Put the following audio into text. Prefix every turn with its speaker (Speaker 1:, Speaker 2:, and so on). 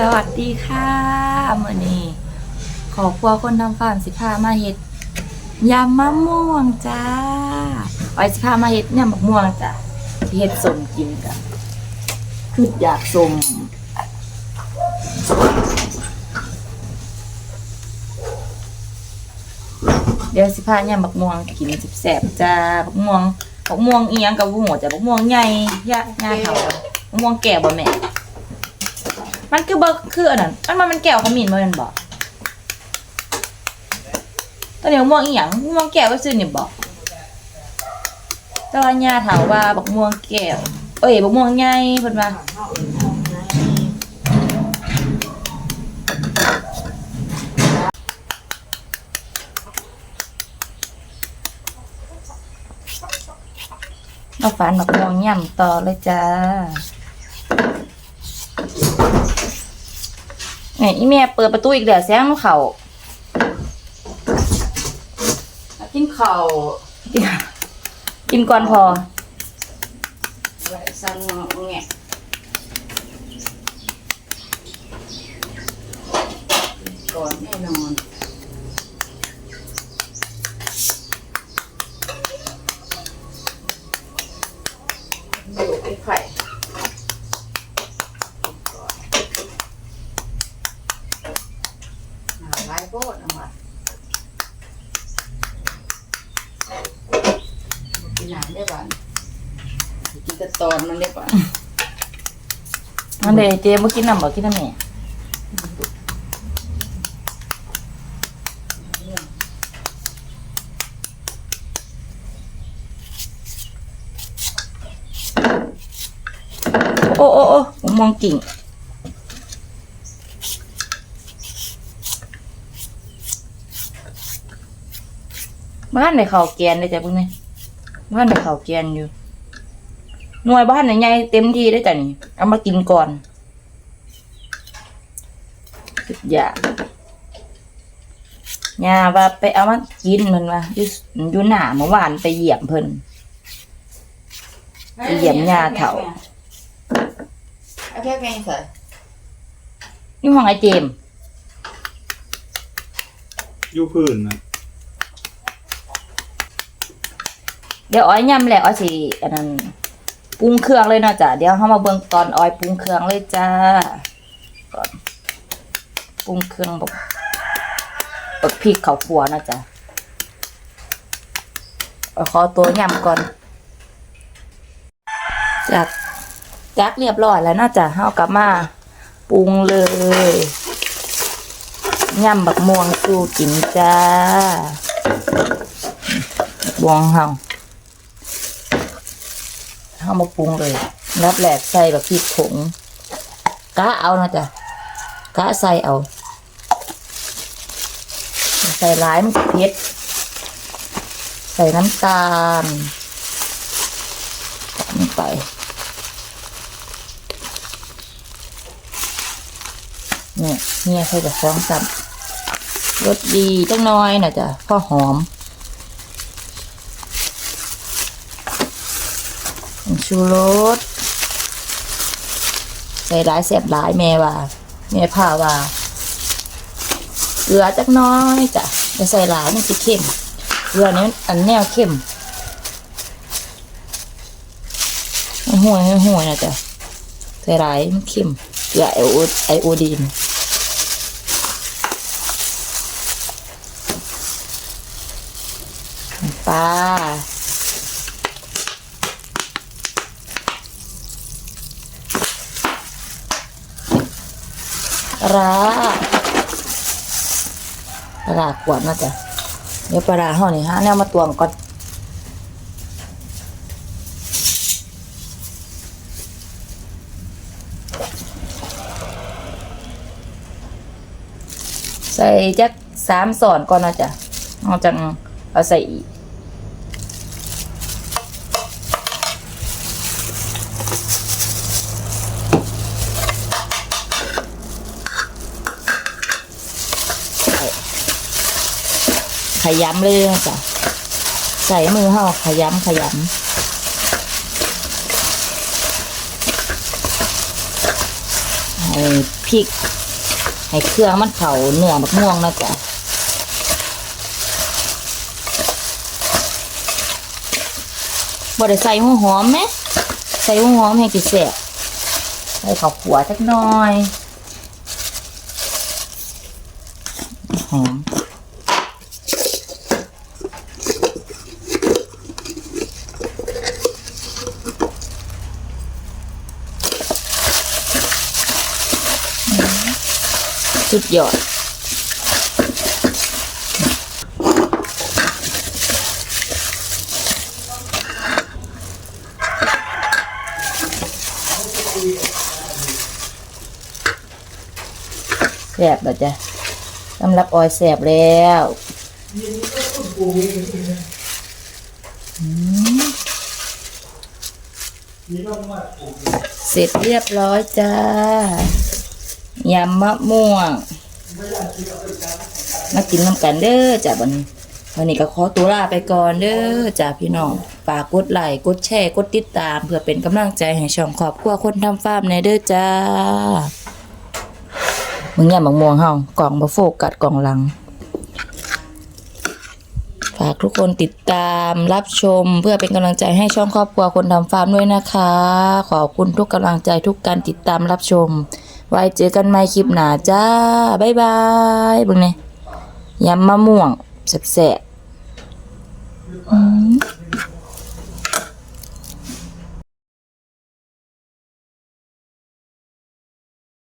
Speaker 1: สวัสดีค่ะมื่อนี้ขอครัวคนทำฟาร์มสิพามาเฮ็ดยำมะม่วงจ้าไว้สิพามาเฮ็ดยำมะม่วงจ้ะเฮ็ดสมกินกันคืออยากสมเดี๋ยวสิพาเนี่ยมะม่วงกินแซ่บจ้ามะม่วงมะม่วงเอียงกับหัวจ้ะมะม่วงใหญ่ย่าย่าเฒ่ามะม่วงแก่บ่แม่ มันคือเบิกคืออันนั้นมันมันมันแก้วขมิ้นบ่แมันบอกตอนนี้ม่วงอีหยังม่วงแก้วก็ซื้อเนี่ยบอกแต่ว่าย่าถามว่าบักม่วงแก้ว เอ้ยบักม่วงใหญ่เพิ่นว่ามาฝันบักม่วงย่ำต่อเลยจ้า ไงอีแม่เปิดประตูอีกเดี๋ยวแซงลูกเขากินข้าวกินกินก่อนพอ
Speaker 2: ไว้สั่งงอกแงะก่อนแน่นอนอยู่ไอ้ไข่หาหลายโพดเอามากินน้ำได้บ้านกินแตอนมันได้บ้านั่
Speaker 1: นเดเจบ่กินน้ำบ่กินน้ำแม่โอ้โอ้โอ้ผมมองกิ่งบ้านในเขาแกนเลยจ้ะพวกนี้บ้านในเขาแกนอยู่ หน่วยบ้านไหนใหญ่เต็มที่ได้จ้ะนี่ เอามากินก่อนสุดอยางยาว่าไปเอามากินมันว่าอยู่อยู่หน้าเมื่อวานไปเหยียบเพิ่นเหยียบหญ้าเถา
Speaker 2: เอาแค่แกงใส่
Speaker 1: อยู่ห้องไอเจมส์
Speaker 3: อยู่พื้นนะ
Speaker 1: เดี๋ยวอ้อยย่ำแหละอ้อยสิอันนั้น ปรุงเครื่องเลยเนาะจ้ะเดี๋ยวเขามาเบิ่งตอนออยปรุงเครื่องเลยจ้าก่อนปรุงเครื่องแบบแบบพริกข้าวคั่วนะจ๊ะขอตัวยำก่อนจากจักเรียบร้อยแล้วน่าจะเฮากลับมาปรุงเลยยำบักม่วงสู้กินจ้าบวงเฮา เอามาปรุงเลย รับแหลกใส่แบบพริกผงกะเอานะจ๊ะกะใส่เอา ใส่ร้ายมันจะเผ็ด ใส่น้ำตาลลงไปเนี่ยเนี่ยใส่กับฟองซ้ำรสดีจังน้อยนะจ๊ะพอหอม ผง ชูรสใส่หลายแสบหลายแม่ว่าแม่พาว่าเกลือจักน้อยจ้ะจะใส่หลายมันจะเข้มเกลือนี้อันแนวเข้มห่วยห่วยนะจ๊ะใส่หลายมันเข้มเกลือไอโอไอโอดีนปลา ปลาปลาขวดนะจ๊ะเดี๋ยวปลาห่อนี่ฮะแนวมาตวงก่อนใส่จักสามสอนก่อนนะจ๊ะเอาจังเอาใส่อีก ขยำเลยนะจ๊ะใส่มือเฮาขยำขยำให้พริก ให้เครื่องมันเขาเนื้อบักม่วงนะจ๊ะบ่ได้ใส่หัวหอมไหมใส่หัวหอมให้ติแสบใส่ข้าวขัวจักหน่อยหอม สุดยอดแสบแล้วจ้ะสำหรับออยแสบแล้วเสร็จเรียบร้อยจ้า ยำมะม่วง มากินน้ำกันเด้อจ้ะวันนี้วันนี้ก็ขอตัวลาไปก่อนเด้อจ้ะพี่น้องฝากกดไลค์กดแชร์กดติดตาม เพื่อเป็นกำลังใจให้ช่องครอบครัวคนทำฟาร์มในเด้อจ้ามึงอย่ามังม่วงเฮากล่องบ่โฟกัสกล่องหลัง ฝากทุกคนติดตามรับชมเพื่อเป็นกำลังใจให้ช่องครอบครัวคนทำฟาร์มด้วยนะคะ ขอบคุณทุกกำลังใจทุกการติดตามรับชม ไว้เจอกันใหม่คลิปหน้าจ้าบ๊ายบายบึงเนี่ยยำมะม่วงแสบๆ